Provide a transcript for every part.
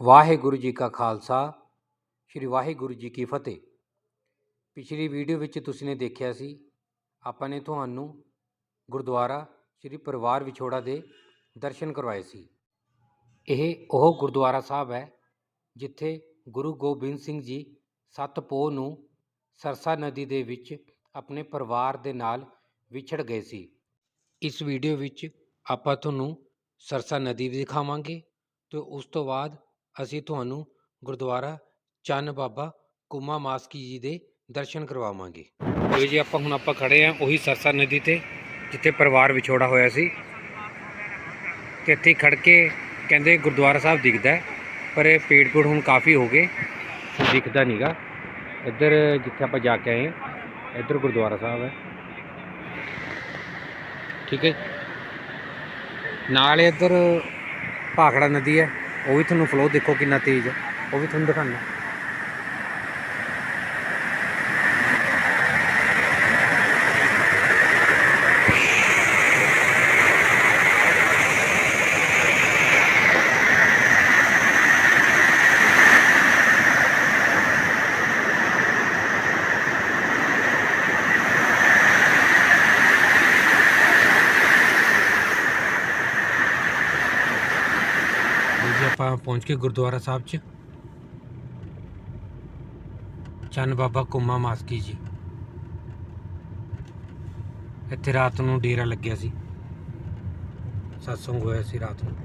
ਵਾਹਿਗੁਰੂ ਜੀ ਕਾ ਖਾਲਸਾ, ਸ੍ਰੀ ਵਾਹਿਗੁਰੂ ਜੀ ਕੀ ਫਤਿਹ। ਪਿਛਲੀ ਵੀਡੀਓ ਵਿੱਚ ਤੁਸੀਂ ਨੇ ਦੇਖਿਆ ਸੀ, ਆਪਾਂ ਨੇ ਤੁਹਾਨੂੰ ਗੁਰਦੁਆਰਾ ਸ੍ਰੀ ਪਰਿਵਾਰ ਵਿਛੋੜਾ ਦੇ ਦਰਸ਼ਨ ਕਰਵਾਏ ਸੀ। ਇਹ ਉਹ ਗੁਰਦੁਆਰਾ ਸਾਹਿਬ ਹੈ, ਜਿੱਥੇ ਗੁਰੂ ਗੋਬਿੰਦ ਸਿੰਘ ਜੀ ਸੱਤ ਪੋਹ ਨੂੰ ਸਰਸਾ ਨਦੀ ਦੇ ਵਿੱਚ ਆਪਣੇ ਪਰਿਵਾਰ ਦੇ ਨਾਲ ਵਿਛੜ ਗਏ ਸੀ। ਇਸ ਵੀਡੀਓ ਵਿੱਚ ਆਪਾਂ ਤੁਹਾਨੂੰ ਸਰਸਾ ਨਦੀ ਵੀ ਦਿਖਾਵਾਂਗੇ ਤੇ ਉਸ ਤੋਂ ਬਾਅਦ ਅਸੀਂ ਤੁਹਾਨੂੰ ਗੁਰਦੁਆਰਾ ਚੰਨ ਬਾਬਾ ਕੁਮਾ ਮਾਸਕੀ ਜੀ ਦੇ ਦਰਸ਼ਨ ਕਰਵਾਵਾਂਗੇ। ਲੋ ਜੀ ਆਪਾਂ ਹੁਣ ਆਪਾਂ ਖੜੇ ਆ ਉਹੀ ਸਰਸਾ ਨਦੀ ਤੇ ਜਿੱਥੇ ਪਰਿਵਾਰ ਵਿਛੋੜਾ ਹੋਇਆ ਸੀ। ਤੇ ਇੱਥੇ ਖੜ ਕੇ ਕਹਿੰਦੇ ਗੁਰਦੁਆਰਾ ਸਾਹਿਬ ਦਿਖਦਾ ਹੈ, ਪਰ ਇਹ ਪੇੜ ਪੂੜ ਹੁਣ ਕਾਫੀ ਹੋ ਗਏ ਹੁਣ ਦਿਖਦਾ ਨਹੀਂਗਾ ਇੱਧਰ ਜਿੱਥੇ ਆਪਾਂ ਜਾ ਕੇ ਆਏ ਹਾਂ ਇੱਧਰ ਗੁਰਦੁਆਰਾ ਸਾਹਿਬ ਹੈ। ਠੀਕ ਹੈ ਨਾਲ ਇੱਧਰ ਭਾਖੜਾ ਨਦੀ ਹੈ। ਉਹ ਵੀ ਤੁਹਾਨੂੰ ਫਲੋ ਦੇਖੋ ਕਿੰਨਾ ਤੇਜ਼ ਹੈ। ਉਹ ਵੀ ਤੁਹਾਨੂੰ ਦਿਖਾਣਾ ਜੀ ਆਪਾਂ ਪਹੁੰਚ ਕੇ ਗੁਰਦੁਆਰਾ ਸਾਹਿਬ 'ਚ। ਚੰਨ ਬਾਬਾ ਕੁਮਾ ਮਾਸਕੀ ਜੀ। ਇੱਥੇ ਰਾਤ ਨੂੰ ਡੇਰਾ ਲੱਗਿਆ ਸੀ। satsang ਹੋਇਆ ਸੀ ਰਾਤ ਨੂੰ।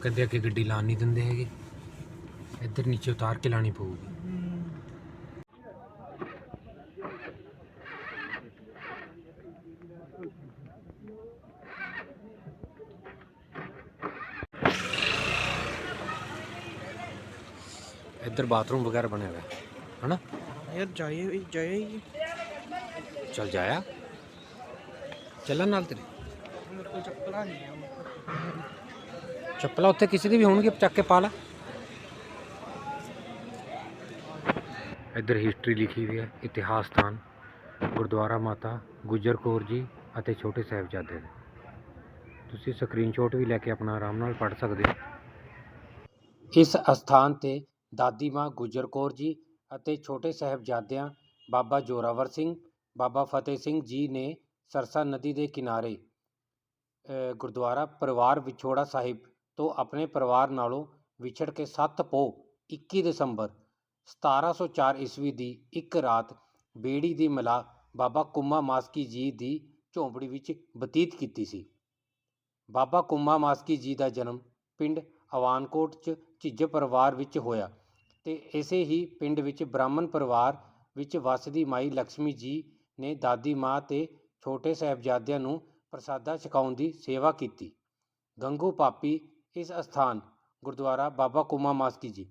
ਕਦੇ ਅੱਗੇ ਗੱਡੀ ਲਾਣ ਨਹੀਂ ਦਿੰਦੇ ਹੈਗੇ। ਇੱਧਰ ਨੀਚੇ ਉਤਾਰ ਕੇ ਲਾਣੀ ਪਊਗੀ। ਇੱਧਰ ਬਾਥਰੂਮ ਵਗੈਰਾ ਬਣਿਆ ਹੋਇਆ। ਹੈ ਹਨਾ? ਯਾਰ ਜਾਏ ਵੀ ਜਾਏ ਹੀ। ਚੱਲ ਜਾਇਆ। ਚੱਲਣ ਨਾਲ ਤੇਰੇ? ਚੱਪਲਾਂ ਉੱਥੇ ਕਿਸੇ ਦੀ ਵੀ ਹੋਣਗੇ ਚੱਕ ਕੇ ਪਾ ਲਾ। ਇੱਧਰ ਹਿਸਟਰੀ ਲਿਖੀ ਹੋਈ ਹੈ ਇਤਿਹਾਸ ਸਥਾਨ ਗੁਰਦੁਆਰਾ ਮਾਤਾ ਗੁਜਰ ਕੌਰ ਜੀ ਅਤੇ ਛੋਟੇ ਸਾਹਿਬਜ਼ਾਦੇ ਦੇ। ਤੁਸੀਂ ਸਕਰੀਨਸ਼ਾਟ ਵੀ ਲੈ ਕੇ ਆਪਣਾ ਆਰਾਮ ਨਾਲ ਪੜ੍ਹ ਸਕਦੇ ਹੋ। ਇਸ ਅਸਥਾਨ ਤੇ ਦਾਦੀ ਮਾਂ ਗੁਜਰ ਕੌਰ ਜੀ ਅਤੇ ਛੋਟੇ ਸਾਹਿਬਜ਼ਾਦਿਆਂ ਬਾਬਾ ਜੋਰਾਵਰ ਸਿੰਘ, ਬਾਬਾ ਫਤਿਹ ਸਿੰਘ ਜੀ ਨੇ ਸਰਸਾ ਨਦੀ ਦੇ ਕਿਨਾਰੇ ਗੁਰਦੁਆਰਾ ਪਰਿਵਾਰ ਵਿਛੋੜਾ ਸਾਹਿਬ ਤੋਂ ਆਪਣੇ ਪਰਿਵਾਰ ਨਾਲੋਂ ਵਿਛੜ ਕੇ 7 ਪੋਹ 21 ਦਸੰਬਰ 1704 ਈਸਵੀ ਦੀ ਇੱਕ ਰਾਤ ਬੇੜੀ ਦੀ ਮਲਾ ਬਾਬਾ ਕੁੰਮਾ ਮਾਸਕੀ ਜੀ ਦੀ ਝੌਂਪੜੀ ਵਿੱਚ ਬਤੀਤ ਕੀਤੀ ਸੀ। ਬਾਬਾ ਕੁੰਮਾ ਮਾਸਕੀ ਜੀ ਦਾ ਜਨਮ ਪਿੰਡ ਅਵਾਨਕੋਟ 'ਚ ਝਿੱਜ ਪਰਿਵਾਰ ਵਿੱਚ ਹੋਇਆ। ਤੇ ਇਸੇ ਹੀ ਪਿੰਡ ਵਿੱਚ ਬ੍ਰਾਹਮਣ ਪਰਿਵਾਰ ਵਿੱਚ ਵੱਸਦੀ ਮਾਈ ਲక్ష్ਮੀ ਜੀ ਨੇ ਦਾਦੀ ਮਾਂ ਤੇ ਛੋਟੇ ਸਾਹਿਬਜ਼ਾਦਿਆਂ ਨੂੰ ਪ੍ਰਸਾਦਾ ਛਕਾਉਣ ਦੀ ਸੇਵਾ ਕੀਤੀ। ਗੰਗੂ ਪਾਪੀ ਇਸ ਅਸਥਾਨ, ਗੁਰਦੁਆਰਾ ਬਾਬਾ ਕੁਮਾ ਮਾਸਕੀ ਜੀ,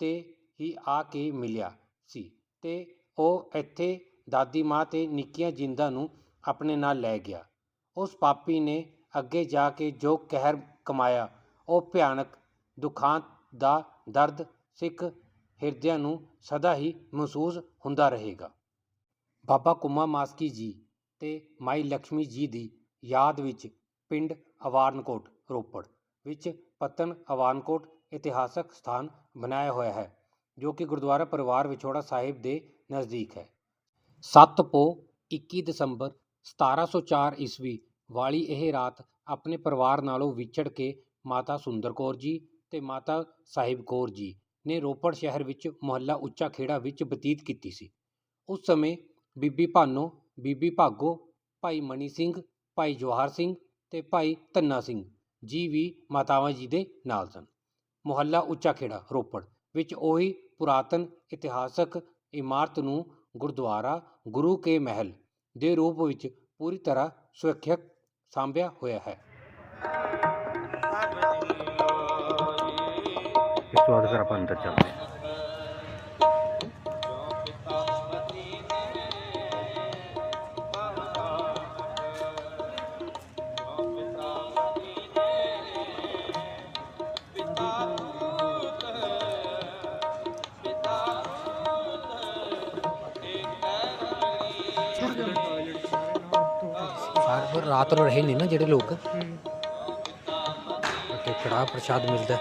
ਤੇ ਹੀ ਆ ਕੇ ਮਿਲਿਆ ਸੀ ਤੇ ਉਹ ਇੱਥੇ ਦਾਦੀ ਮਾਂ ਤੇ ਨਿੱਕੀਆਂ ਜਿੰਦਾਂ ਨੂੰ ਆਪਣੇ ਨਾਲ ਲੈ ਗਿਆ। ਉਸ ਪਾਪੀ ਨੇ ਅੱਗੇ ਜਾ ਕੇ ਜੋ ਕਹਿਰ ਕਮਾਇਆ, ਉਹ ਭਿਆਨਕ ਦੁਖਾਂਤ ਦਾ ਦਰਦ, ਸਿੱਖ ਹਿਰਦਿਆਂ ਨੂੰ ਸਦਾ ਹੀ ਮਹਿਸੂਸ ਹੁੰਦਾ ਰਹੇਗਾ। ਬਾਬਾ ਕੁਮਾ ਮਾਸਕੀ ਜੀ ਤੇ ਮਾਈ ਲక్ష్ਮੀ ਜੀ ਦੀ ਯਾਦ ਵਿੱਚ ਪਿੰਡ ਅਵਾਰਨਕੋਟ, ਰੋਪੜ ਵਿੱਚ ਪਤਨ ਅਵਾਰਨਕੋਟ ਇਤਿਹਾਸਕ ਸਥਾਨ ਬਣਾਇਆ ਹੋਇਆ ਹੈ, ਜੋ ਕਿ ਗੁਰਦੁਆਰਾ ਪਰਿਵਾਰ ਵਿਛੋੜਾ ਸਾਹਿਬ ਦੇ ਨਜ਼ਦੀਕ ਹੈ। 7 ਪੋ 21 ਦਸੰਬਰ 1704 ਈਸਵੀ ਵਾਲੀ ਇਹ ਰਾਤ ਆਪਣੇ ਪਰਿਵਾਰ ਨਾਲੋਂ ਵਿਛੜ ਕੇ ਮਾਤਾ ਸੁੰਦਰ ਕੌਰ ਜੀ ਤੇ ਮਾਤਾ ਸਾਹਿਬ ਕੌਰ ਜੀ ਨੇ ਰੋਪੜ ਸ਼ਹਿਰ ਵਿੱਚ ਮੁਹੱਲਾ ਉੱਚਾ ਖੇੜਾ ਵਿੱਚ ਬਤੀਤ ਕੀਤੀ ਸੀ। ਉਸ ਸਮੇਂ ਬੀਬੀ ਭਾਨੋ, ਬੀਬੀ ਭਾਗੋ, ਭਾਈ ਮਣੀ ਸਿੰਘ, ਭਾਈ ਜਵਾਹਰ ਸਿੰਘ ਤੇ ਭਾਈ ਧੰਨਾ ਸਿੰਘ ਜੀ ਵੀ ਮਾਤਾਵਾਂ ਜੀ ਦੇ ਨਾਲ ਸਨ। ਮੁਹੱਲਾ ਉੱਚਾ ਖੇੜਾ ਰੋਪੜ ਵਿੱਚ ਉਹੀ ਪੁਰਾਤਨ ਇਤਿਹਾਸਕ ਇਮਾਰਤ ਨੂੰ ਗੁਰਦੁਆਰਾ, ਗੁਰੂ ਕੇ ਮਹਿਲ ਦੇ ਰੂਪ ਵਿੱਚ ਪੂਰੀ ਤਰ੍ਹਾਂ ਸੁਰੱਖਿਅਤ ਸਾਂਭਿਆ ਹੋਇਆ ਹੈ। ਤੋਂ ਬਾਅਦ ਫਿਰ ਆਪਾਂ ਅੰਦਰ ਚੱਲਦੇ ਹਾਂ। ਪਰ ਰਾਤ ਨੂੰ ਰਹੇ ਨਹੀਂ ਨਾ ਜਿਹੜੇ ਲੋਕ। ਤੇ ਕੜਾ ਪ੍ਰਸ਼ਾਦ ਮਿਲਦਾ।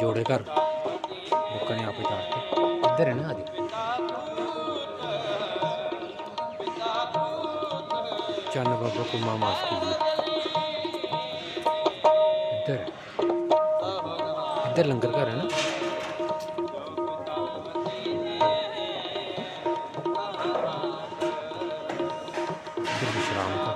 ਹੈ। ਜੋੜੇ ਘਰ ਲੋਕਾਂ ਨੇ ਆਪੇ ਚਾੜਤੇ ਇੱਧਰ ਹੈ ਨਾ ਅੱਜ ਚੰਨ ਬਾਬਾ ਕੁਮਾ ਮਾਫ ਕੀजिए ਇੱਧਰ ਹੈ। ਇੱਧਰ ਲੰਗਰ ਘਰ ਹੈ ਨਾ ਇੱਧਰ ਵਿਸ਼ਰਾਮ ਘਰ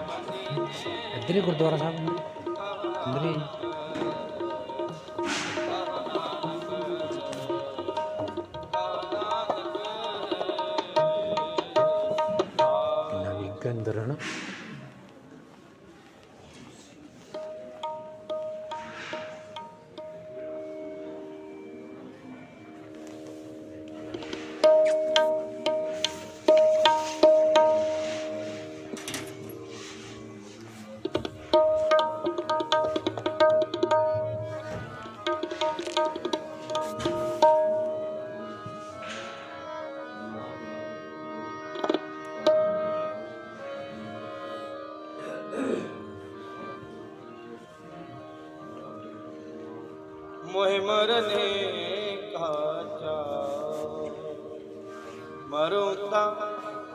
ਮਰੋ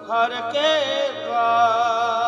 ਹਰ ਕੇ ਦਵਾਰ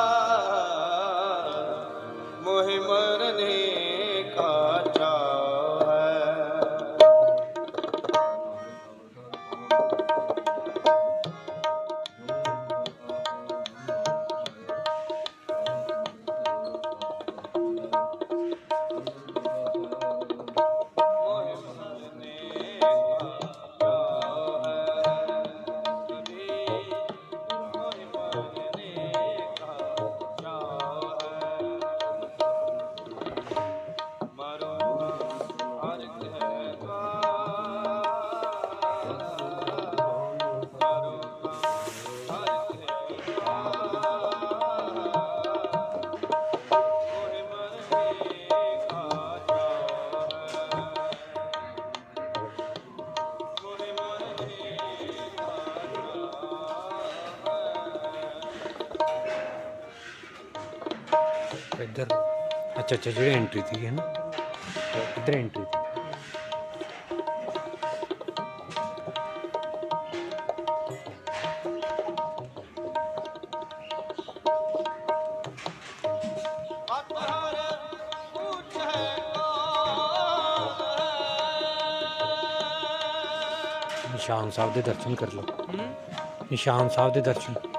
ਇੱਧਰ। ਅੱਛਾ ਅੱਛਾ ਜਿਹੜੀ ਐਂਟਰੀ ਸੀ ਹੈ ਨਾ। ਇੱਧਰ ਐਂਟਰੀ ਸੀ ਨਿਸ਼ਾਨ ਸਾਹਿਬ ਦੇ ਦਰਸ਼ਨ ਕਰ ਲਓ। ਨਿਸ਼ਾਨ ਸਾਹਿਬ ਦੇ ਦਰਸ਼ਨ।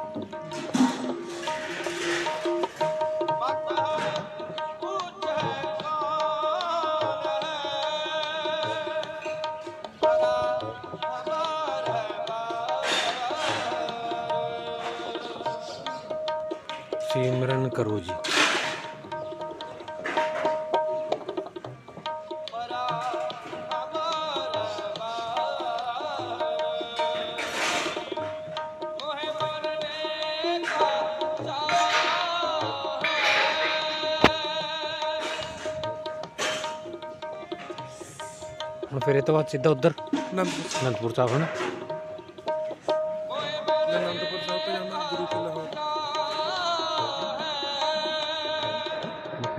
ਸਿਮਰਨ ਕਰੋ ਜੀ। ਹੁਣ ਫਿਰ ਇਹ ਤੋਂ ਬਾਅਦ ਸਿੱਧਾ ਉੱਧਰ। ਅਨੰਦਪੁਰ ਸਾਹਿਬ। ਹਨ ਅਨੰਦਪੁਰ ਸਾਹਿਬ ਤੋਂ ਜਾਣਾ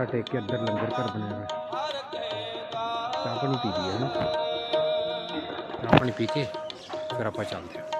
ਮੱਥਾ ਟੇਕ ਕੇ ਅੰਦਰ ਲੰਗਰ ਘਰ ਬਣਿਆ ਹੋਇਆ। ਚਾਹ ਪਾਣੀ ਪੀ ਲਈਏ ਹਨਾ। ਚਾਹ ਪਾਣੀ ਪੀ ਕੇ ਫਿਰ ਆਪਾਂ ਚੱਲਦੇ ਹਾਂ।